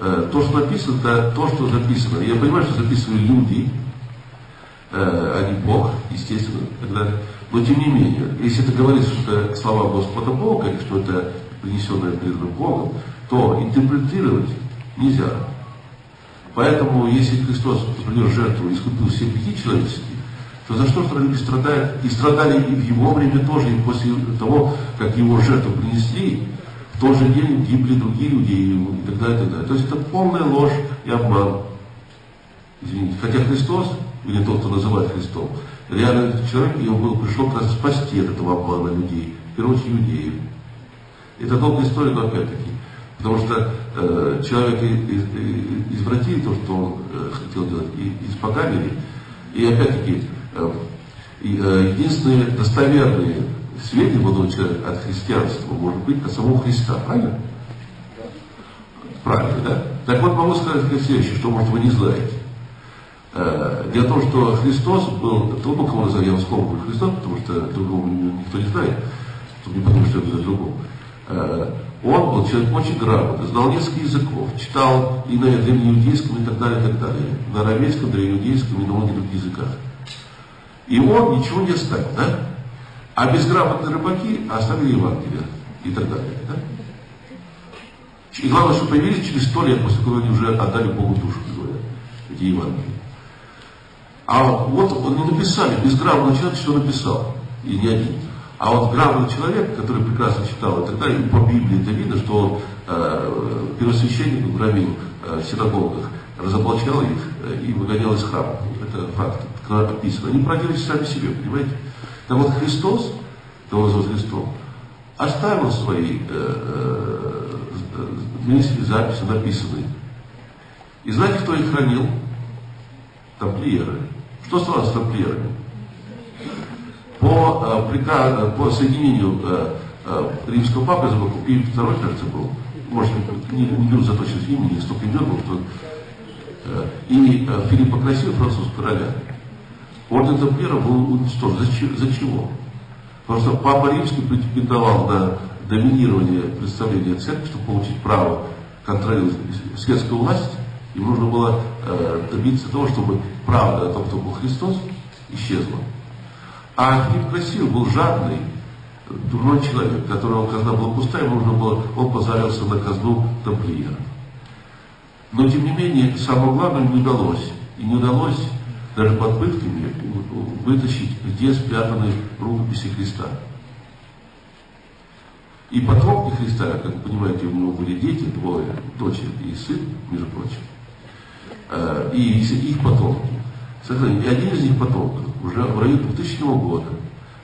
э, то, что написано, это то, что записано. Я понимаю, что записывали люди, э, а не Бог, естественно, тогда. Но тем не менее, если это говорится, что это слова Господа Бога, и что это принесенное перед Богом, то интерпретировать нельзя. Поэтому, если Христос принес жертву и искупил все грехи человеческие, то за что люди страдают? И страдали и в его время тоже, и после того, как его жертву принесли, в тот же день гибли другие люди и так далее, и так далее. То есть это полная ложь и обман. Извините. Хотя Христос, или тот, кто называет Христом, реально человек, и он был, пришел как раз спасти от этого обмана людей, в первую очередь иудеев. Это долгая история, но опять-таки. Потому что э, человек из, из, извратили то, что он э, хотел делать, и испоганили. И опять-таки, э, э, единственные достоверные сведения будут от христианства может быть от самого Христа, правильно? Правильно, да? Так вот, могу сказать следующее, что, может, вы не знаете. Э, дело в том, что Христос был, ну, кого назовем, я слово Христос, потому что другого никто не знает, чтобы не подумать, что это другого. Э, он был человек очень грамотный, знал несколько языков, читал и на древнеиудейском и так далее, и так далее, на арамейском, древнеиудейском и на многих других языках. И он ничего не оставил, да? А безграмотные рыбаки оставили Евангелие и так далее, да? И главное, что появились через сто лет, после того, они уже отдали Богу душу, говорят, эти Евангелия. А вот они написали, безграмотный человек все написал, и не один. А вот грамотный человек, который прекрасно читал и так далее, и по Библии это видно, что он э, первосвященник громил э, в синагогах, разоблачал их э, и выгонял из храма. Это факт, описано. Они проделались сами себе, понимаете? Так вот Христос, его зовут Христом, оставил свои э, э, мысли, записи написанные. И знаете, кто их хранил? Тамплиеры. Что стало с тамплиерами? по, э, приказ, по соединению э, э, римского папы, и второй, кажется, был, может, не, не беру за точность имени, столько имен было, что, и Филиппа Красивого, французского короля. Орден Тамплиера был уничтожен. За, за чего? Потому что Папа Римский претендовал на доминирование представления церкви, чтобы получить право контролировать светскую власть. Им нужно было э, добиться того, чтобы правда о том, кто был Христос, исчезла. А Филипп Красив был жадный, дурной человек, которого казна была пустая, нужно было, он позарился на казну тамплиера. Но, тем не менее, самое главное не удалось. И не удалось даже под пытками вытащить, где спрятаны рукописи Христа. И потомки Христа, как вы понимаете, у него были дети, двое, дочь и сын, между прочим. Э, и их потомки. И один из них потомков уже в районе 2000 года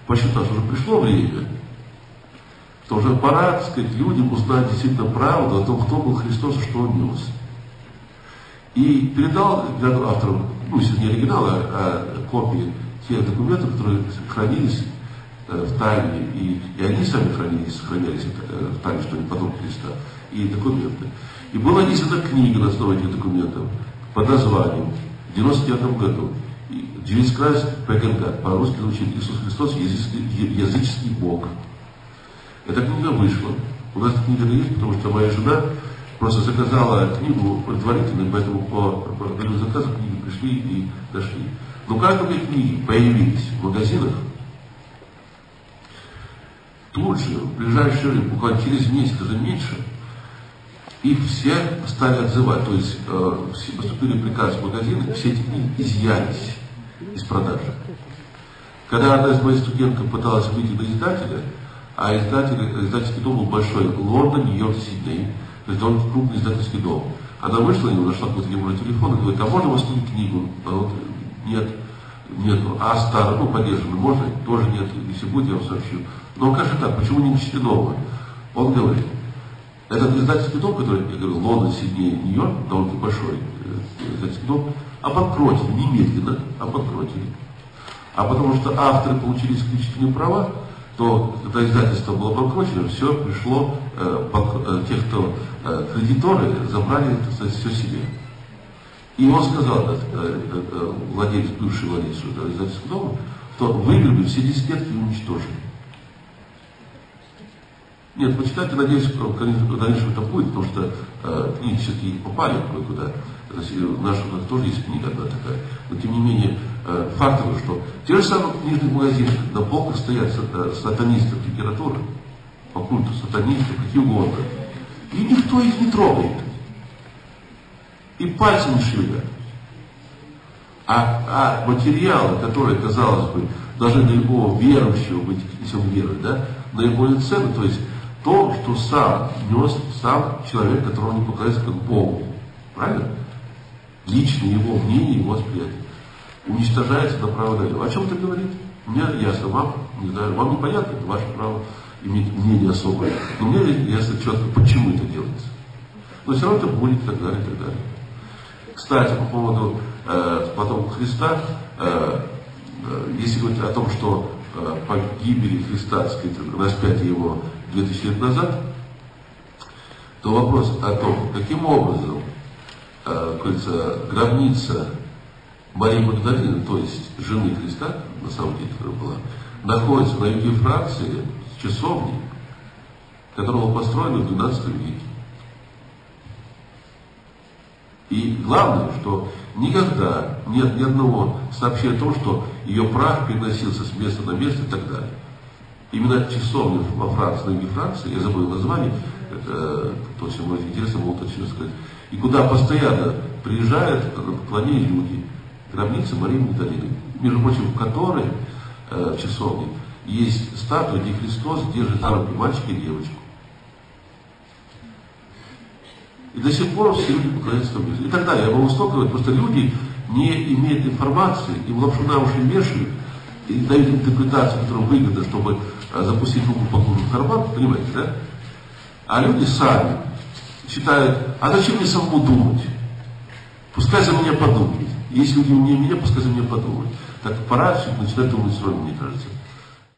посчитал, что уже пришло время, что уже пора, так сказать, людям узнать действительно правду о том, кто был Христос и что он нес. И передал авторам, ну, не оригиналы, а, а копии тех документов, которые хранились э, в тайне, и, и они сами хранились, сохранялись э, в тайне, что они потом Христа, и документы. И была издана книга на основе этих документов под названием в 99 году Jesus Christ ПКНК, по-русски звучит Иисус Христос, языческий, языческий Бог. Эта книга вышла. У нас эта книга есть, потому что моя жена просто заказала книгу предварительно, поэтому по, по заказу книги пришли и дошли. Но как только книги появились в магазинах, тут же, в ближайшее время, буквально через месяц, даже меньше, их все стали отзывать. То есть э, поступили приказы в магазины, все эти книги изъялись из продажи. Когда одна из моих студенток пыталась выйти на издателя, а издатель, издательский дом был большой, Лондон, Нью-Йорк, Сидней, то есть довольно крупный издательский дом. Она вышла, и нашла какой-то номер телефона, и говорит, а можно вас книгу? А вот, нет, нет, а старую, ну, поддержанную, можно? Тоже нет, если будет, я вам сообщу. Но как же так, почему не начали новую? Он говорит, этот издательский дом, который, я говорю, Лондон, Сидней, Нью-Йорк, довольно большой э, издательский дом, обанкротили, немедленно обанкротили. А потому что авторы получили исключительные права, то когда издательство было обанкрочено, все пришло, э, банк, э, те, кто э, кредиторы, забрали это все себе. И он сказал, э, э, э, владелец, бывший владелец издательского дома, что выгребли все десятки и уничтожили. Нет, почитайте, надеюсь, в дальнейшем это будет, потому что э, книги все-таки попали кое-куда. Наша тоже есть книга одна такая. Но тем не менее, э, факт что те же самые книжные магазины, на полках стоят сатанистов литературы, по культу сатанистов, какие угодно. И никто их не трогает. И пальцем не шевелят. А, а материалы, которые, казалось бы, должны для любого верующего быть, если он верует, да, наиболее ценны, то есть то, что сам нес сам человек, которого не показывается как Богу. Правильно? Лично его мнение, его восприятие. Уничтожается направо налево. О чем это говорит? Мне ясно, вам, не знаю, вам непонятно, это ваше право иметь мнение особое. Но мне ясно четко, почему это делается. Но все равно это будет и так далее, и так далее. Кстати, по поводу э, потом Христа, э, э, если говорить о том, что э, по гибели Христа, сказать, распятие его 2000 лет назад, то вопрос о том, каким образом э, гробница Марии Магдалины, то есть жены Христа, на самом деле, которая была, находится на юге Франции, с часовней, которая была построена в 12 веке. И главное, что никогда нет ни одного сообщения о том, что ее прах переносился с места на место и так далее. Именно часовня во Франции, на юге Франции, я забыл название, это то, чем интересно было точно сказать, и куда постоянно приезжают на поклонение люди, гробница Марии Магдалины, между прочим, в которой э, часовне есть статуя, где Христос держит за руки мальчика и девочку. И до сих пор все люди поклоняются месту. И далее. Я могу столько говорить, просто люди не имеют информации, им лапшу на уши вешают, и дают интерпретацию, которая выгодна, чтобы запустить руку по в карман, понимаете, да? А люди сами считают, а зачем мне самому думать? Пускай за меня подумают. Если люди умнее меня, пускай за меня подумают. Так пора начинать думать с вами, мне кажется.